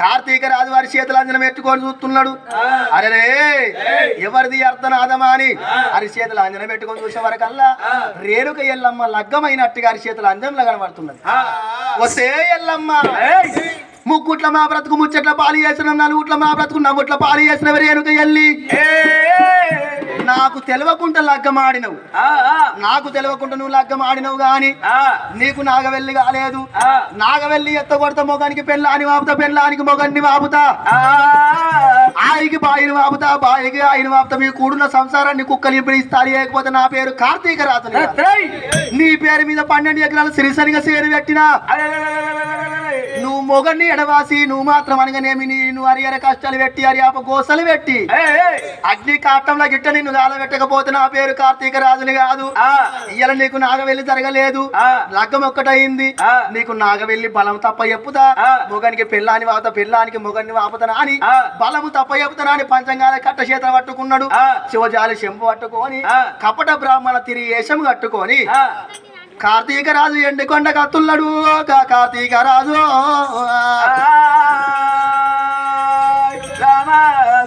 కార్తీక రాజు వారి చేతులు అంజనం పెట్టుకొని చూస్తున్నాడు. అరే ఎవరిది అర్థనాదమా అని అరి చేతులు అంజనం పెట్టుకొని చూసే వరకల్లా రేణుక ఎల్లమ్మ లగ్గమైనట్టుగా అరి చేతులు అంజనంలో కనబడుతున్నది. వస్తే ఎల్లమ్మ. ముగ్గుట్ల మా బ్రతుకు ముచ్చట్ల పాలు చేసిన నలుగుట్ల మా బ్రతుకు నవ్వుట్ల పాలు చేసిన రేణుక ఎల్లి? నాకు తెలవకుండా లగ్గమాడినవు నాకు తెలవకుండా నువ్వు లగ్గమాడినవు గాని నీకు నాగవెల్లి కాలేదు. నాగవెల్లి ఎత్త కొడత మొగానికి పెళ్ళాని వాపుతా పెళ్ళానికి మొగన్ని వాపుతా. ఆయికి బాయిని వాపుతా బాయికి ఆయన వాపుతా. మీ కూడున్న సంసారాన్ని కుక్కలు ఇప్పుడు ఇస్తారు లేకపోతే నా పేరు కార్తీక రాతని నీ పేరు మీద పన్నెండు ఎకరాలు సిరిసరిగా సేరు పెట్టినా. మొగన్ని ఎడవాసి నువ్వు మాత్రం అనగానేమి? నేను అరియర కష్టాలు పెట్టి అరియాప గోసలు పెట్టి. అగ్ని కాటంలో గిట్ట నిన్ను పెట్టకపోతే నా పేరు కార్తీక రాజుని కాదు. ఇయ్యాల నీకు నాగవెల్లి జరగలేదు. లగ్గం ఒక్కటయింది. నీకు నాగవెల్లి బలం తప్ప చెప్పుతా. మొగనికి పెళ్ళాని వాపుతా పెళ్ళానికి మొగన్ని వాపుతానా అని. బలము తప్ప చెప్పుతానా అని పంచంగాల కట్ట చేత పట్టుకున్నాడు. శివజాలి చెంపు పట్టుకొని కపట బ్రాహ్మణ తిరిగి వేషం కట్టుకొని కార్తీక రాజు ఎండికొండ కత్తుల్లడు కార్తీక రాజు.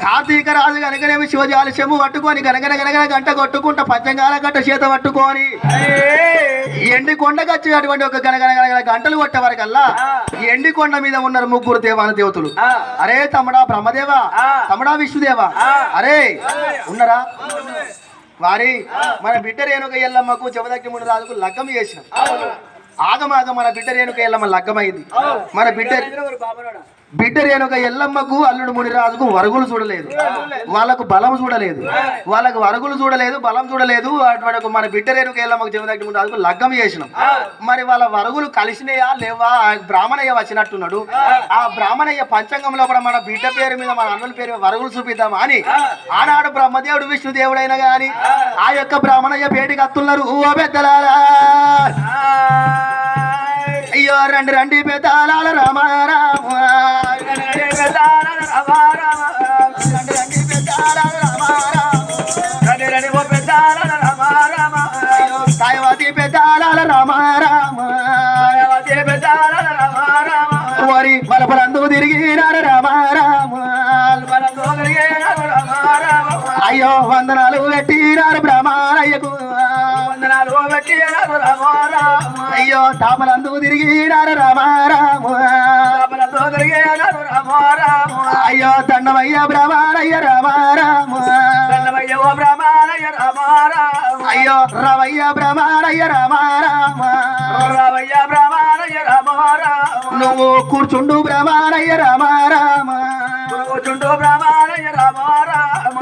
కార్తీక రాజు కనుకనేమి శివజాలి చెంబు పట్టుకొని గనగన గనగన గంట కొట్టుకుంటా పంచంగాల గంట చేత పట్టుకొని ఎండి కొండకొచ్చి అటువంటి ఒక గనగన గనగన గంటలు కొట్టే వరకల్లా ఎండి కొండ మీద ఉన్నారు ముగ్గురు దేవాన దేవతలు. అరే తమ్ముడా బ్రహ్మదేవా తమ్ముడా విష్ణుదేవా అరే ఉన్నారా? వారి మన బిడ్డ రేణుక ఎల్లమ్మకు చెవదక్కి ముందు రాజుకు లగ్గం చేసిన. ఆగమాగ మన బిడ్డ రేణుక ఎల్లమ్మ లగ్గమైంది మన బిడ్డ బిడ్డ రేణుక ఎల్లమ్మకు అల్లుడు మునిరాజుకు వరుగులు చూడలేదు. వాళ్ళకు బలం చూడలేదు. వాళ్ళకు వరుగులు చూడలేదు బలం చూడలేదు. అటువంటి మన బిడ్డ రేణుక ఎల్లమ్మకు చెవదక్కి రాజుకు లగ్గం చేసినాం. మరి వాళ్ళ వరుగులు కలిసినయా లేవా? బ్రాహ్మణయ్య వచ్చినట్టున్నాడు. ఆ బ్రాహ్మణయ్య పంచంగంలో కూడా మన బిడ్డ పేరు మీద మన అన్నుల పేరు వరుగులు చూపిద్దామా అని ఆనాడు బ్రహ్మదేవుడు విష్ణుదేవుడైన గాని ఆ యొక్క బ్రాహ్మణయ్య పేటికి అత్తున్నారు. ఓ పెద్దలారా. అయ్యో రండి రండి పెద్దలాల రామ రామ రండి రండి అయ్యో సాయవతి వరి బలపలందు తిరిగినారు రామ అయ్యో వందనాలు పెట్టినారు బ్రహ్మారయ్యకు అయ్యో తాపలందు తిరిగినారు రామ అయ్యో దండమయ్య బ్రహ్మారయ్య రామ అయ్యో రవయ్య బ్రహ్మారయ్య రామ రామ నువ్వు కూర్చుండు బ్రహ్మారయ్య రామ రామ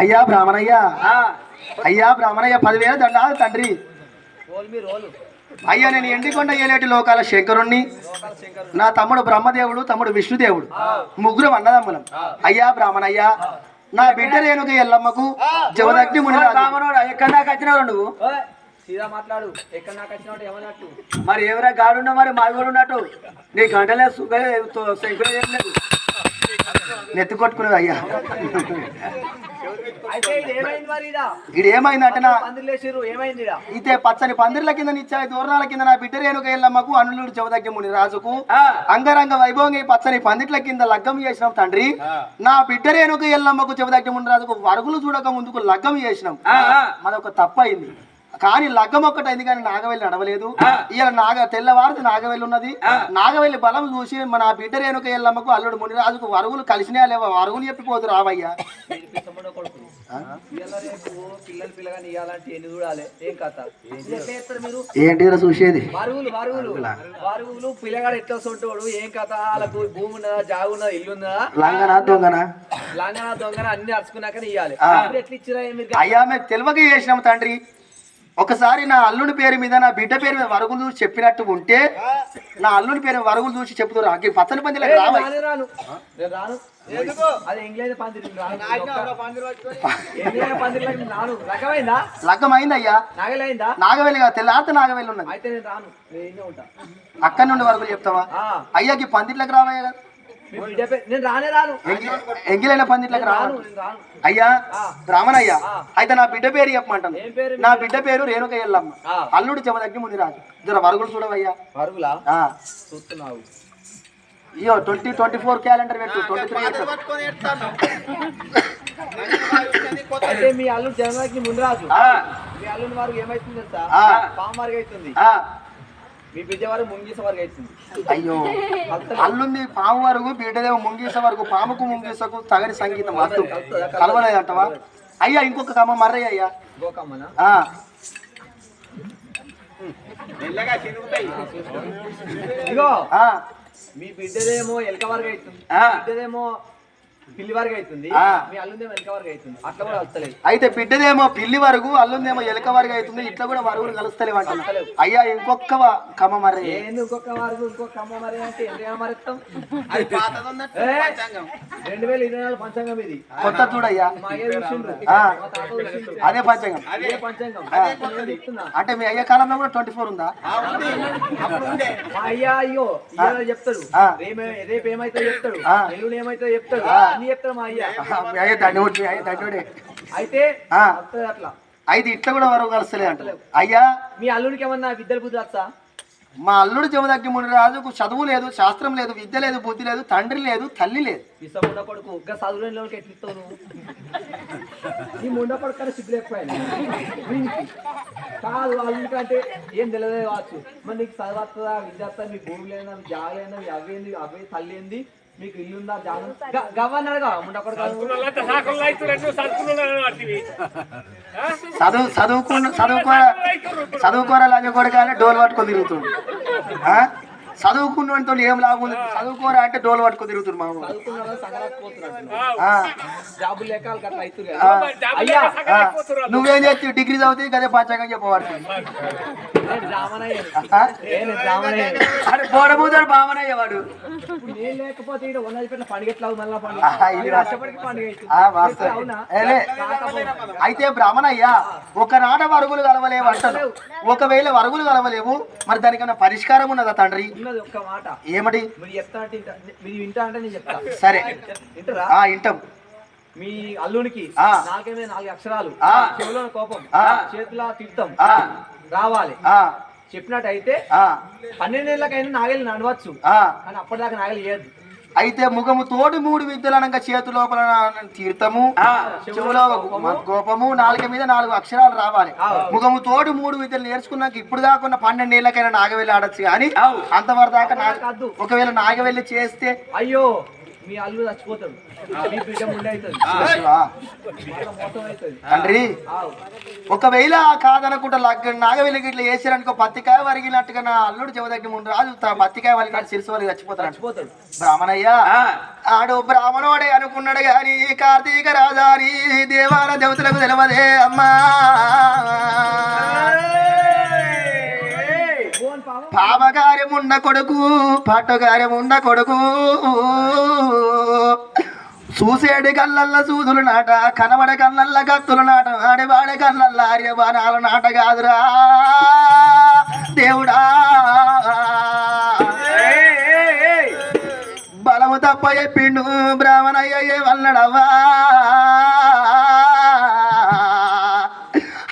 అయ్యా బ్రాహ్మణయ్య. అయ్యా బ్రాహ్మణయ్య పదివేల దండాలు తండ్రి. అయ్యా నేను ఎండికొండ ఏలేటి లోకాల శంకరుణ్ణి. నా తమ్ముడు బ్రహ్మదేవుడు తమ్ముడు విష్ణుదేవుడు. ముగ్గురు అన్నదమ్ములం. అయ్యా బ్రాహ్మణయ్య నా బిడ్డ రేణుక ఎల్లమ్మకు జవదగ్ని మునిరాజు ఎక్కడ దాకా వచ్చినావు నువ్వు? సీదా మాట్లాడు. ఎక్కడ నాకు వచ్చినట్టు ఏమన్నట్టు మరి ఎవరా గాడున్నా మరి మాది కూడా ఉన్నట్టు. నీ గంటలే శంకులే ఏం లేదు. నెత్తి కొట్టుకునేది అయ్యా ఇది ఏమైంది మరి ఇదా పచ్చని పందిర్ల కింద నిచ్చాయి దూరణాల కింద నా బిడ్డ రేణుక ఎల్లమ్మకు అనులుడు చెవదగ్గి ముని రాజుకు అంగరంగ వైభవంగా ఈ పచ్చని పందిట్ల కింద లగ్గం చేసినాం తండ్రి. నా బిడ్డ రేణుక ఎల్లమ్మకు చెవదగ్గి ముని రాజుకు వరుగులు చూడక ముందుకు లగ్గం చేసినాం. మనొక తప్పయింది కానీ లగ్గం ఒక్కటైంది కానీ నాగవెల్లి నడవలేదు. ఇలా నాగ తెల్లవారిది నాగవెల్లి ఉన్నది. నాగవెల్లి బలం చూసి మన బిడ్డ రేణుక ఎల్లమ్మకు అల్లుడు మునిరాజుకు వరుగులు కలిసినా లేవా? వరుగులు చెప్పిపోదు రావయ్యా. ఏంటి చూసేది? పిల్లగాడు ఎట్లా ఏం కథ? వాళ్ళకు భూమి ఉన్నదా జాగు ఉన్నదా ఇల్లు ఉన్నదా లంగనా దొంగనా? లంగన దొంగన అన్ని అరుచుకున్నాక ఎట్లా ఇచ్చిరా అయ్యా మేము తెలివక చేసినాం తండ్రి. ఒకసారి నా అల్లుని పేరు మీద నా బిడ్డ పేరు మీద వరుగులు చూసి చెప్పినట్టు ఉంటే నా అల్లుని పేరు వరుగులు చూసి చెప్తున్నారు. పచ్చని పందిలకు ఏయ్, రావాలి. లగ్గమైందయ్యా. నాగవెల్లి కాదు తెల్లారితే నాగవెల్లి ఉన్నది. అయితే నేను రాను. నేను ఇన్నే ఉంటా. అక్కడి నుండి వరుగులు చెప్తావా? ఆ, అయ్యాకి పందిట్లకు రావయ్యా కదా. నేను రానే రాను. ఎంగి- ఎంగిలైన పందిట్లకు రాను రావాలి నేను రాను. అయ్యా ఆ. రామనయ్యా. అయితే నా బిడ్డ పేరు చెప్పమంటాను. పేరు నా బిడ్డ పేరు? రేణుక ఎల్లమ్మ. అల్లుడు చెమ దగ్గర ముందు రాజు. జర వరుగులు చూడవయ్యా. పరుగులా ఆ. చూస్తున్నావు. అయ్యో ట్వంటీ ట్వంటీ ఫోర్ క్యాలెండర్ పెట్టు ట్వంటీ త్రీ అయితే మీ అల్లుడు జనవరికి ముందు రాజు. ఆ. మీ అల్లుని వారు ఏమైతుంది తెలుసా? ఆ. పాము వారికి అవుతుంది ఆ. మీ బిడ్డ వారు ముంగీస వారికి అవుతుంది అయ్యో అల్లుంది పాము వరకు బిడ్డదేమో ముంగీస వరకు పాముకు ముంగీసకు తగని సంగీతం వద్దు కలవలేదంటవా? అయ్యా ఇంకొక కమ్మ మర్రయ్య అయ్యా. ఇగో. మీ బిడ్డదేమో ఎలక వారికి అవుతుంది బిడ్డదేమో పిల్లి వారికి అవుతుంది. ఆ. మీ అల్లుందేమో ఎలక వారికి అవుతుంది. అట్లా కూడా వస్తలేదు. అయితే బిడ్డదేమో పిల్లి వరకు అల్లుందేమో ఎలక వరకు అవుతుంది. ఇట్లా కూడా వరుగులు కలుస్తలేవు అంటున్నా అయ్యా ఇంకొక కమ్మ ఏంది ఇంకొక వారికి ఇంకొక అమ్మ మరి అంటే ఎంత రెండు వేల ఇరవై నాలుగు పంచాంగం ఇది. కొత్త చూడయ్యా. అదే పంచంగం. అదే పంచాంగం. అంటే మీ అయ్యే కాలంలో కూడా ట్వంటీ ఫోర్ ఉందా? మా అయ్య అయ్యో చెప్తాడు. రేపు ఏమైతే చెప్తాడు. ఎల్లుండి ఏమైతే చెప్తాడు. అయ్య. అయ్యే దండోడి అయితే అట్లా. అయితే ఇట్లా కూడా వరకు కలుస్తలే అంట అయ్యా. మీ అల్లుడికి ఏమన్నా విద్యలు బుద్ధి వచ్చా? మా అల్లుడు జమదగ్గి ముని రాజుకు చదువు లేదు శాస్త్రం లేదు విద్య లేదు బుద్ధి లేదు తండ్రి లేదు తల్లి లేదు. కాదు ఏం తెలియదే కావచ్చు. మరి నీకు చదవస్తుందా విద్య మీ భూమి లేదా అవేంది అవే తల్లి ఏంది? మీకు ఇల్లు ఉందా జాగ కొడుకు చదువు చదువుకున్న చదువుకో చదువుకోరా లంజ కొడుకు డోలు పట్టుకొని తిరుగుతుండు. ఆ? చదువుకున్నతో ఏం లాభం ఉంది? చదువుకోరా అంటే డోలు పట్టుకొని తిరుగుతుండు మా. అయ్యా. నువ్వేం చేస్తావు డిగ్రీ చదివితే గదే పంచాంగం చెప్పబడుతుంది. అరే బామనయ్య వాడు. నేను లేకపోతే ఇక్కడ ఉన్నది పెట్టిన పండుగ ఎట్లా మళ్ళా పండుగ? అయితే బ్రాహ్మణయ్య ఒక నాట వరుగులు కలవలేవు అంటారు ఒకవేళ వరుగులు కలవలేవు మరి దానికన్నా పరిష్కారం ఉన్నదా తండ్రి? ఉన్నది ఒక్క మాట. ఏమటి? వింటా అంటే నేను చెప్తా. సరే. ఇంటాం మీ అల్లునికి. నాకేమే నాలుగు అక్షరాలు. చెవులో కోపం. చేతుల ఆ. రావాలి. ఆ. చెప్పినట్టయితే ఆ. పన్నెండేళ్ళకైనా నాగలి నడవచ్చు కానీ అప్పటిదాకా నాగలి చేయద్దు అయితే ముఖము తోటి మూడు విద్యలు అనగా చేతు లోపల తీర్థము చెవులో గోపము నాలుక మీద నాలుగు అక్షరాలు రావాలి. ముఖము తోటి మూడు విద్యలు నేర్చుకున్నాక ఇప్పుడు దాకా పన్నెండేళ్ళకైనా నాగవెల్లి ఆడొచ్చు కానీ అంతవరకు దాకా. ఒకవేళ నాగవెల్లి చేస్తే అయ్యో మీ అల్లు చచ్చిపోతాడు మీ బిడ్డ ముండే అవుతుంది. తండ్రి. ఒకవేళ కాదనుకుంటా లగ్గ నాగవెల్లికి ఇట్లా చేసారనుకో పత్తికాయ వరిగినట్టుగా నా అల్లుడు చెవదగ్గి ముందు రాజు త- పత్తికాయ వరిగినట్టు సిరిసి వరకు చచ్చిపోతాడు. చచ్చిపోతాడు. బ్రాహ్మణయ్య ఆడు బ్రాహ్మణోడే అనుకున్నాడు గాని కార్తీక రాజాని దేవాల దేవతలకు తెలవదే అమ్మా. ఫోన్ పాపం పాపకార్యమున్న కొడుకు పట్టుకార్యమున్న కొడుకు. చూసేడు కళ్ళల్ల సూదులు నాట కనబడ కళ్ళల్ల కత్తులు నాట ఆడివాడే కళ్ళల్ల ఆర్యబాణాల నాట కాదురా. దేవుడా. బలము తప్ప చెప్పిండు బ్రాహ్మణయ్య వల్లడవా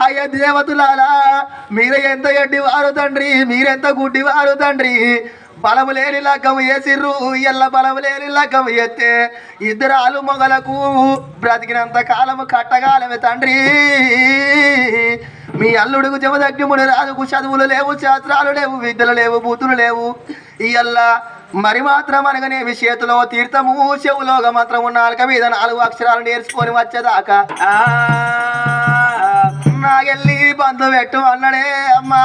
అయ్య దేవతులారా మీరే ఎంత గడ్డి వారు తండ్రి? మీరెంత గుడ్డి వారు తండ్రి? బలము లేని లగ్గం వేసిర్రు. ఎల్ల బలము లేని లగ్గం ఎత్తే ఇద్దరాలు మొగలకు బ్రతికినంత కాలము కట్టగాలమే తండ్రి. మీ అల్లుడుకు జమదగ్నిముడు రాజుకు చదువులు లేవు శాస్త్రాలు లేవు విద్యలు లేవు బూతులు లేవు. ఇయల్ల మరి మాత్రం అనగానేమి? చేతిలో తీర్థము చెవులోగా మాత్రం నాలుక మీద నాలుగు అక్షరాలు నేర్చుకొని వచ్చేదాకా. నాగెళ్ళి బంధు పెట్టు అన్నడే అమ్మా.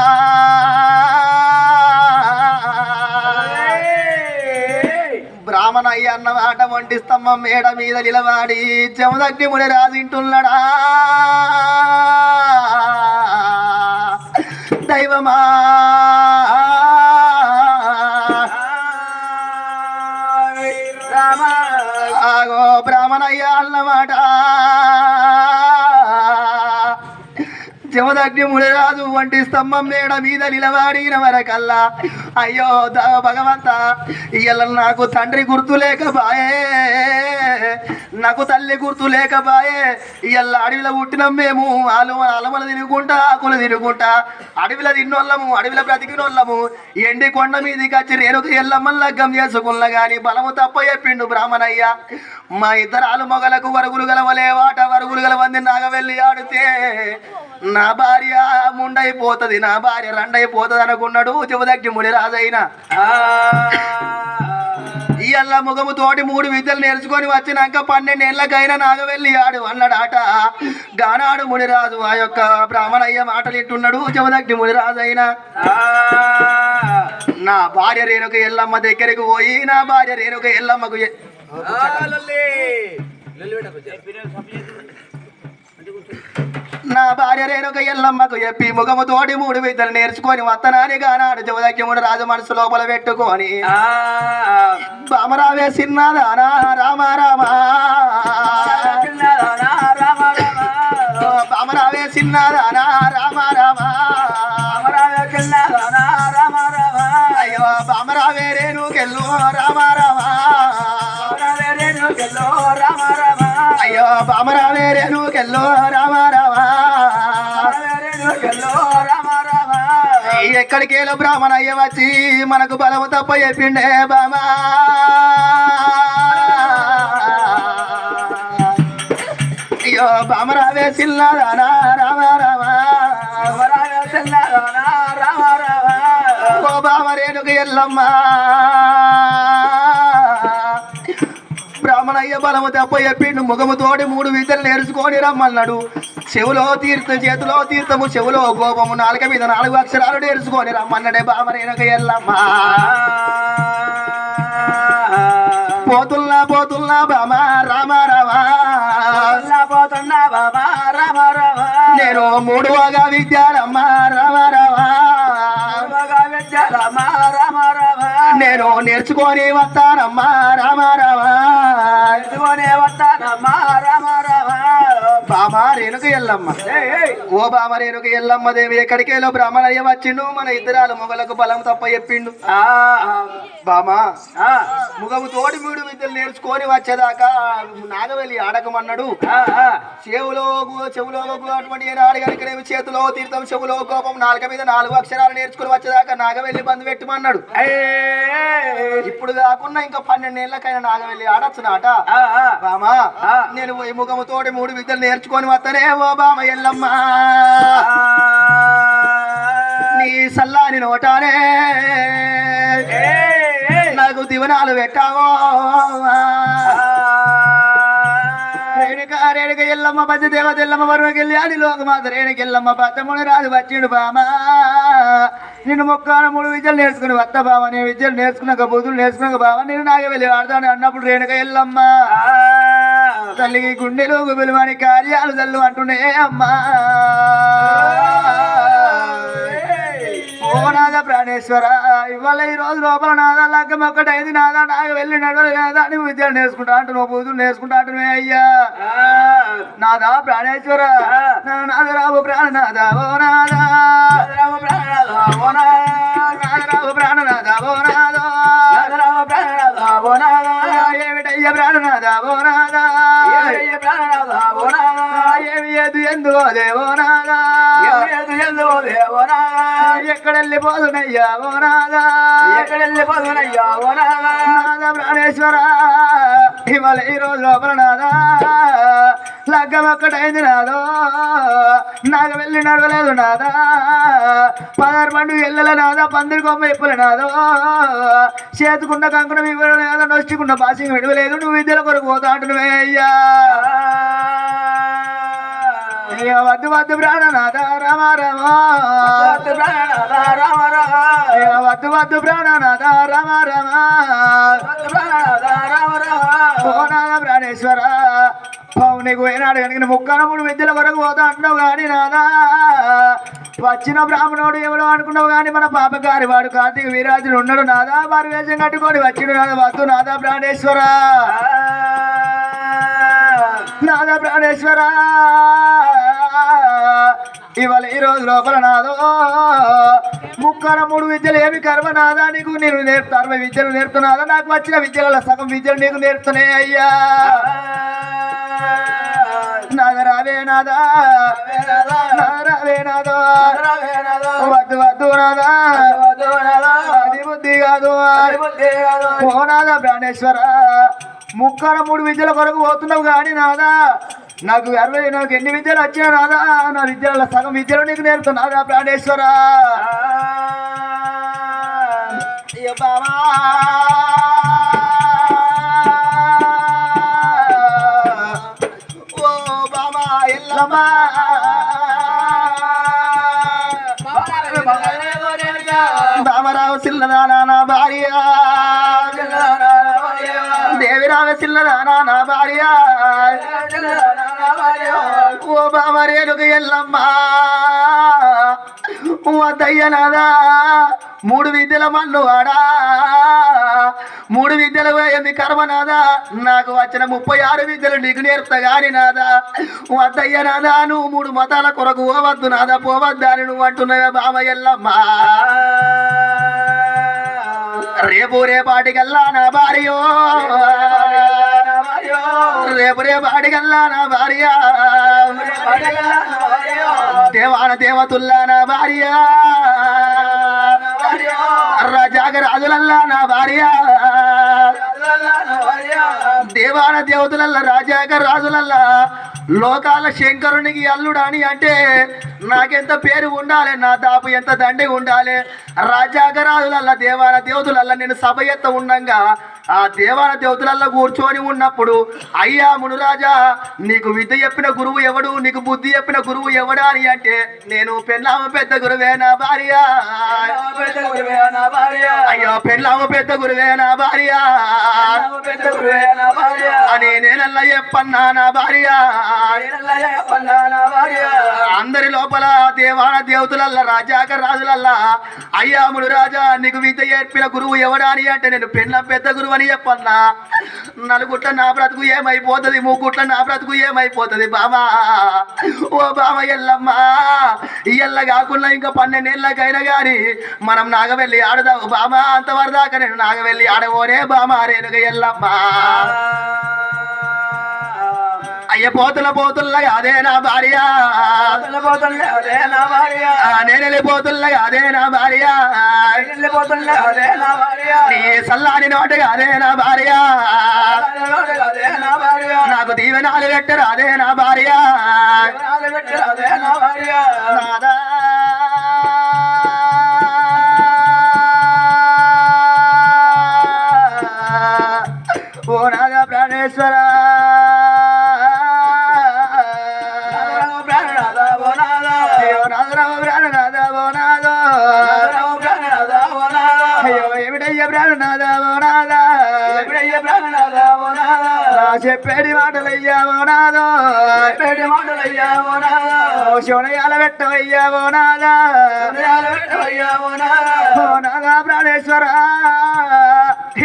బ్రాహ్మణయ్య అన్న మాట వంటి స్తంభం మేడ మీద నిలవాడి జమదగ్ని ముడి రాజింటున్నాడా? దైవమా. ఆగో బ్రాహ్మణయ్య అన్నమాట చెమదగ్ని మునిరాజు వంటి స్తంభం మేడ మీద నిలబడిన వరకల్లా అయ్యో భగవంత ఇయ్యాల నాకు తండ్రి గుర్తు లేకపాయే నాకు తల్లి గుర్తు లేకపాయే ఇయ్యల్లా అడవిలో పుట్టినాం మేము అలు అలమల తిరుగుకుంటా ఆకులు తిరుగుకుంటా అడవిలో తిన్నోళ్ళము అడవిలో బ్రతికినోళ్ళము ఎండి కొండ మీదకి వచ్చి రేణుక ఎల్లమ్మని లగ్గం చేసుకున్నా గాని బలము తప్ప చెప్పిండు బ్రాహ్మణయ్య. మా ఇద్దరాలు మొగలకు వరుగులు గలవలే వాట వరుగులు గలవంది నాగవెళ్ళి ఆడితే నా భార్య ముండైపోతుంది నా భార్య రండైపోతుంది అనుకున్నాడు చెబుదగ్గి ముడి రాజైన ఇయ్యల్ల ముఖము తోటి మూడు విద్యలు నేర్చుకొని వచ్చినాక పన్నెండేళ్ళకైనా నాగవెళ్ళి ఆడు అన్నాడాట. గానాడు మునిరాజు ఆ యొక్క బ్రాహ్మణయ్య మాటలు ఇట్టున్నాడు చెబుదగ్గి మునిరాజు అయినా నా భార్య రేణుక ఎల్లమ్మ దగ్గరికి పోయి నా భార్య రేణుక ఎల్లమ్మకు నా భార్య రేణుక ఎల్లమ్మకు చెప్పి ముఖము తోటి మూడు విద్యలు నేర్చుకొని వత్తనాని గానాడు జవదక్యముడు రాజు మనసు లోపల పెట్టుకొని. బామరావే సిన్నాదానా రామ రామ బామరావే సిన్నాదానా రామ రామ అయ్యో బామరావే రేణుకెళ్ళు రామ రామ అయ్యో బామరావే రేణుకెళ్ళు రామ రామ ఎక్కడికేలో బ్రాహ్మణయ్య వచ్చి మనకు బలము తప్ప చెప్పిండే బామా. అయ్యో బామరావే సిల్లాదానా రామ రామ ఓ బామరేణుకు ఎల్లమ్మ. బ్రాహ్మణయ్య బలము తప్ప చెప్పిండు. ముఖము తోటి మూడు విద్యలు నేర్చుకొని రమ్మన్నాడు. చెవులో తీర్థం చేతిలో తీర్థము చెవులో గోపము నాలుక మీద నాలుగు అక్షరాలు నేర్చుకొని రమ్మన్నాడే బామరేనుక ఎల్లమ్మ. పోతున్నా పోతున్నా బామ రామ రామ. నేను మూడువగా విద్యారమ్మ రామ రామ. నేను నేర్చుకొని వస్తానమ్మా రామ రామ. బామ రేణుక ఎల్లమ్మ. ఓ బామ రేణుక ఎల్లమ్మ దేవి ఎక్కడికేలో బ్రాహ్మణయ్య వచ్చిండు మన ఇద్దరాలు మొగలకు బలం తప్ప చెప్పిండు. బామ ముగము తోడి మీడు విద్యలు నేర్చుకొని వచ్చేదాకా నాగవెల్లి ఆడకమన్నాడు. చెవులో చెవులో అటువంటి ఏనాడు చేతిలో తీర్థం చెవులో కోపం నాలుక మీద నాలుగు అక్షరాలు నేర్చుకుని వచ్చేదాకా నాగవెల్లి బంధు పెట్టమన్నాడు. ఇప్పుడు కాకుండా ఇంకా పన్నెండేళ్ళకైనా నాగవెల్లి ఆడొచ్చు నాట బామా నేను ఈ ముఖము తోటి మూడు విద్యలు నేర్చుకొని వస్తానే ఓ బామ ఎల్లమ్మ. నీ సల్లాని నోటానే నాకు దివనాలు పెట్టావో. రేణుక ఎల్లమ్మ పచ్చ దేవత ఎల్లమ్మ వరువకెళ్ళి అని లోకమాత రేణుక ఎల్లమ్మ పచ్చముని రాజు వచ్చిండు బామా. నిన్ను మొక్కాన మూడు విద్యలు నేర్చుకుని వత్త బావ నీ విద్యలు నేర్చుకున్నాక బుద్ధులు నేర్చుకున్నాక బావ నేను నాగే వెళ్ళి ఆడతాను అన్నప్పుడు రేణుక ఎల్లమ్మ. తల్లికి గుండెలు గుబిలుమని కార్యాలు తల్లు అంటున్నాయి అమ్మా. నాద ప్రాణేశ్వర ఇవాళ ఈ రోజు లోపల నాద లగ్గం ఒక్కటైంది నాదా నాకు వెళ్ళి నడవలు నాదా అని విద్యలు నేర్చుకుంటా అంటున్నావు పూజలు నేర్చుకుంటా అంటున్నాయి అయ్యా? నాదా ప్రాణేశ్వర నా నాదరావు ప్రాణనాథ ఓ నాదా. నాదరావు ప్రాణనాథ ఓ నాదా. ఏమిటయ్య ప్రాణనాథ ఓ నాదా. ఏమి ఏదు ఎందుకో దేవో నాదా. ఎక్కడెళ్ళిపోదునయ్యా ఓ నాదా నాద ప్రాణేశ్వర ఇవాళ ఈ రోజు లోపల నాదా లగ్గం ఒక్కటైంది నాదో నాకు వెళ్ళి నడవలేదు నాదా? పదహారు పండుగ వెళ్ళలే నాదా? పందిరి కొమ్మ ఇప్పలే నాదో? చేతుకున్న కంకుణం ఇవ్వడం లేదా? నొచ్చుకున్న బాసింగ్ విడవలేదు. నువ్వు విద్యల కొరకు పోతా అంటున్నావే అయ్యా. అయ్యో వద్దు వద్దు ప్రాణనాథ రామ రామ. అయ్యో వద్దు వద్దు ప్రాణనాథ రామ రామ. ఓనాథ ప్రాణేశ్వర పావు నీకు ఏనాడు కనుక ముక్కన మూడు విద్యల వరకు పోతా అంటున్నావు కానీ నాదా వచ్చిన బ్రాహ్మణుడు ఎవడో అనుకున్నావు కానీ మన పాపగారి వాడు కార్తీక వీరాజులు ఉన్నాడు నాదా వారి వేషం కట్టుకొని వచ్చిడు నాదా వద్దు నాదా ప్రాణేశ్వర. నాదా ప్రాణేశ్వర. ఇవాళ ఈ రోజు లోపల నాదో. ముక్కర మూడు విద్యలు ఏమి కర్మ నాదా నీకు నేను నేర్పుతా అరవై విద్యలు నేర్పుతున్నాదా? నాకు వచ్చిన విద్యలలో సగం విద్యలు నీకు నేర్పుతున్నాయి అయ్యా. నాద రావే నాదా. నాద రావే నాదో. వద్దు వద్దు నాదా. అది బుద్ధి కాదు. ఓ నాదా ప్రాణేశ్వర. ముక్కర మూడు విద్యల కొరకు పోతున్నావు కానీ నాదా. నాకు అరవై నాకు ఎన్ని విద్యలు వచ్చినా నాదా? నా విద్యల సగం విద్యలు నీకు నేర్పుతున్నా నాదా ప్రాణేశ్వర. ఓ బామా ఎల్లమ్మా బామరావు నా భార్య. దేవిరావ సిల్లదానా నా భార్య. వద్దయ్యనాదా మూడు విద్యల మన్ను వాడా మూడు విద్యలు ఏమి కర్మనాదా? నాకు వచ్చిన ముప్పై ఆరు విద్యలు నీకు నేర్పుతా గాని నాదా? వద్దయ్య నాదా నువ్వు మూడు మతాల కొరకు పోవద్దు నాదా? పోవద్దా అని నువ్వు అంటున్నావే బామయ్యల్లమ్మా రేపు రేపాటికల్లా నా భార్యో. రేపు రేపాటికల్లా నా భార్య. దేవాన దేవతుల్లా నా భార్య. రాజాగ రాజులల్లా నా భార్య. దేవాన దేవతలల్లా రాజాగ రాజులల్లా లోకాల శంకరునికి అల్లుడాని అంటే నాకెంత పేరు ఉండాలి నా దాపు ఎంత దండి ఉండాలి. రాజాగరాజులల్లా దేవాన దేవతలల్ల నేను సభ ఎత్త ఉండంగా ఆ దేవాన దేవతలలో కూర్చొని ఉన్నప్పుడు అయ్యా మునురాజా నీకు విద్య చెప్పిన గురువు ఎవడు? నీకు బుద్ధి చెప్పిన గురువు ఎవడా అని అంటే నేను పెళ్ళామ పెద్ద గురువే నా భార్య. అయ్యో పెళ్ళామ పెద్ద గురువే నా భార్య. అని నేనల్లా చెప్పన్నా నా భార్య. అందరి లోపల దేవాన దేవతలల్ల రాజాక రాజులల్లా అయ్యా రాజా నీకు విద్య నేర్పిన గురువు ఎవడా అని అంటే నేను పెళ్ళ పెద్ద గురువు అని చెప్పన్నా. నలుగుట్ల నా బ్రతుకు ఏమైపోతుంది? మూకుట్ల నా బ్రతుకు ఏమైపోతుంది బామా? ఓ బామ ఎల్లమ్మా ఇయ్యల్ల కాకుండా ఇంకా పన్నెండేళ్ళకైనా కానీ మనం నాగవెళ్ళి ఆడదాము బామ. అంతవరదాకా నేను నాగవెళ్ళి ఆడబోనే బామ రేణుగ ఎల్లమ్మా. అయ్య పోతుల పోతుల్ల అదే నా భార్య. ఆ, నేను వెళ్ళిపోతుల్ల అదే నా భార్య. నీ సల్లాని నోటగా అదే నా భార్య. నాకు దీవెనాలు పెట్టరు అదే నా భార్య. నాదా. ఓ నాగా ప్రాణేశ్వర. నా చెప్పేది మాటలయ్యా ఓ నాదో? ఓ శివనయాల పెట్టవయ్యా ఓ నాదా? ఓ నాదా ప్రాణేశ్వర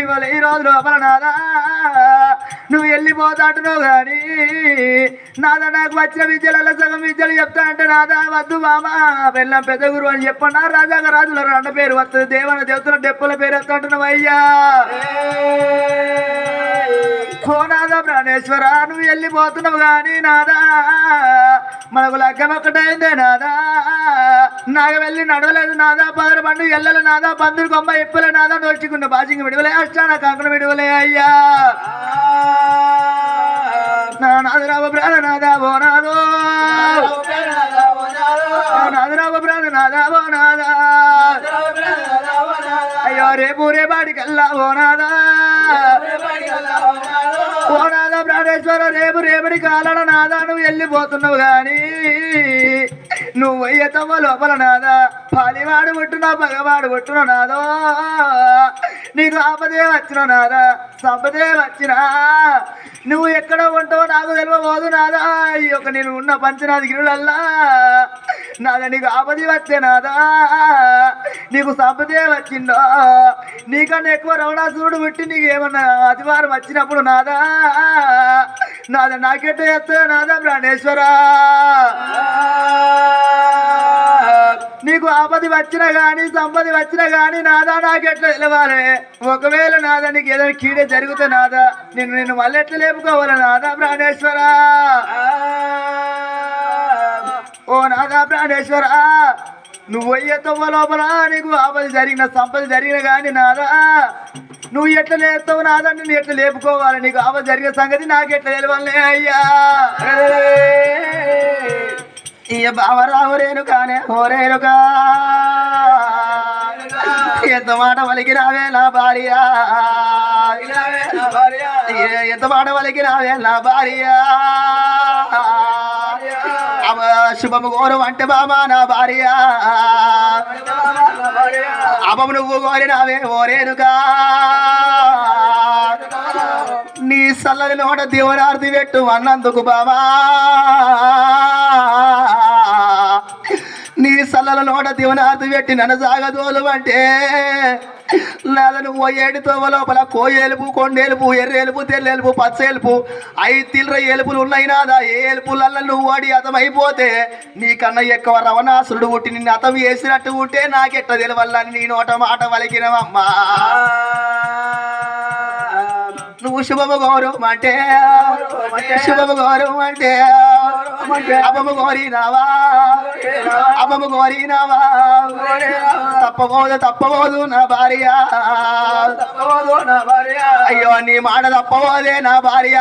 ఇవాళ ఈ రోజు లోపల నాదా? నువ్వు వెళ్ళిపోతాంటున్నావు కానీ నాదా నాకు వచ్చిన విద్యలలో సగం విద్యలు చెప్తా అంటే నాదా వద్దు మామా వెళ్ళాం పెద్ద గురువు అని చెప్పన్నా రాజాగ రాజుల రెండ పేరు వస్తుంది దేవన దేవతల డెప్పుల పేరు ఎత్తంటున్నావు అయ్యా. ఓ నాదా ప్రాణేశ్వర నువ్వు వెళ్ళిపోతున్నావు కానీ నాదా మనకు లగ్గం ఒక్కటైందే నాదా నాకు వెళ్ళి నడవలేదు నాదా పదరు పండు ఎల్లలు నాదా పందులు కొమ్మ ఎప్పుల నాదా నోచుకున్న బాజింగ్ విడువలే అష్టాన కాంకణ విడవలే అయ్యా. నా నాదరావ ప్రాణ నాదా ఓ నాదో. నా నాదరావ ప్రాణ నాదా ఓ నాదా. అయ్యో రేపు రేపాడికల్లా ఓ నాదా. ఓ నాదా ప్రాణేశ్వర రేపు రేపటి కాలడ నాదా నువ్వు వెళ్ళిపోతున్నావు కానీ నువ్వు అయ్యతమ్మ లోపల నాదా? పాలివాడు పుట్టునా పగవాడు పుట్టున నాదో? నీకు ఆపదే వచ్చిన నాదా? సంపదే వచ్చినా? నువ్వు ఎక్కడ ఉంటావో నాకు తెలియబోదు నాదా? ఈ యొక్క నేను ఉన్న పంచనాది గిరులల్లా నాద నీకు ఆపది వచ్చే నాదా. నీకు సంపదే వచ్చిందో? నీకన్నా ఎక్కువ రవణాసురుడు పుట్టి నీకు ఏమన్నా అతివారం వచ్చినప్పుడు నాదా? నాద నాకెట్ట చేస్తా నాదా ప్రాణేశ్వరా? నీకు ఆపది వచ్చినా గాని సంపది వచ్చినా గాని నాదా నాకెట్లా తెలవాలి? ఒకవేళ నాదా నీకు ఏదైనా కీడే జరిగితే నాదా? నిన్ను నిన్ను మళ్ళీ ఎట్లా లేపుకోవాలి నాదా ప్రాణేశ్వరా? ఓ నాదా ప్రాణేశ్వర నువ్వు అయ్యే తవ్వ లోపల నీకు ఆపద జరిగిన సంపద జరిగిన కానీ నాదా. నువ్వు ఎట్లా లేస్తావు నాదా? నేను ఎట్లా లేపుకోవాలి? నీకు ఆపద జరిగిన సంగతి నాకు ఎట్లా తెలియాలి అయ్యా. ఇయ్య బావరావు రేణుకానే హోరేనుగా ఎంత మాట వలికి రావే నా భార్య ఎంత మాట వలికి రావే నా భార్య. శుభము కోరం అంటే బామా నా భార్య. అభము నువ్వు కోరినావే ఓరేనుగా నీ సల్లని నోట దీవనార్థి పెట్టు అన్నందుకు బామా నీ సల్లల నోట దీవనార్థి పెట్టి నన్ను సాగదోలు అంటే నాద నువ్వు ఏడుతో లోపల కోయేలుపు కొండేలుపు ఎర్రేలుపు తెల్లేలుపు పచ్చేలుపు ఐదు తిల్ర ఏలుపులు ఉన్నాయి నాదా ఏ ఏలుపులల్ల నువ్వు వాడి అతమైపోతే నీకన్నా ఎక్కువ రవణాసురుడు పుట్టి నిన్ను అతం వేసినట్టు ఉంటే నాకెట్ట తెలవల్లని నీ నోట మాట వలికినవమ్మా నువ్వు శుభము గౌరవం అంటే శుభము గౌరవం అంటే అమ్మము కోరినావా? అమ్మము కోరినావా? తప్పబోదు తప్పబోదు నా భార్య. అయ్యో నీ మాట తప్పబోదే నా భార్య.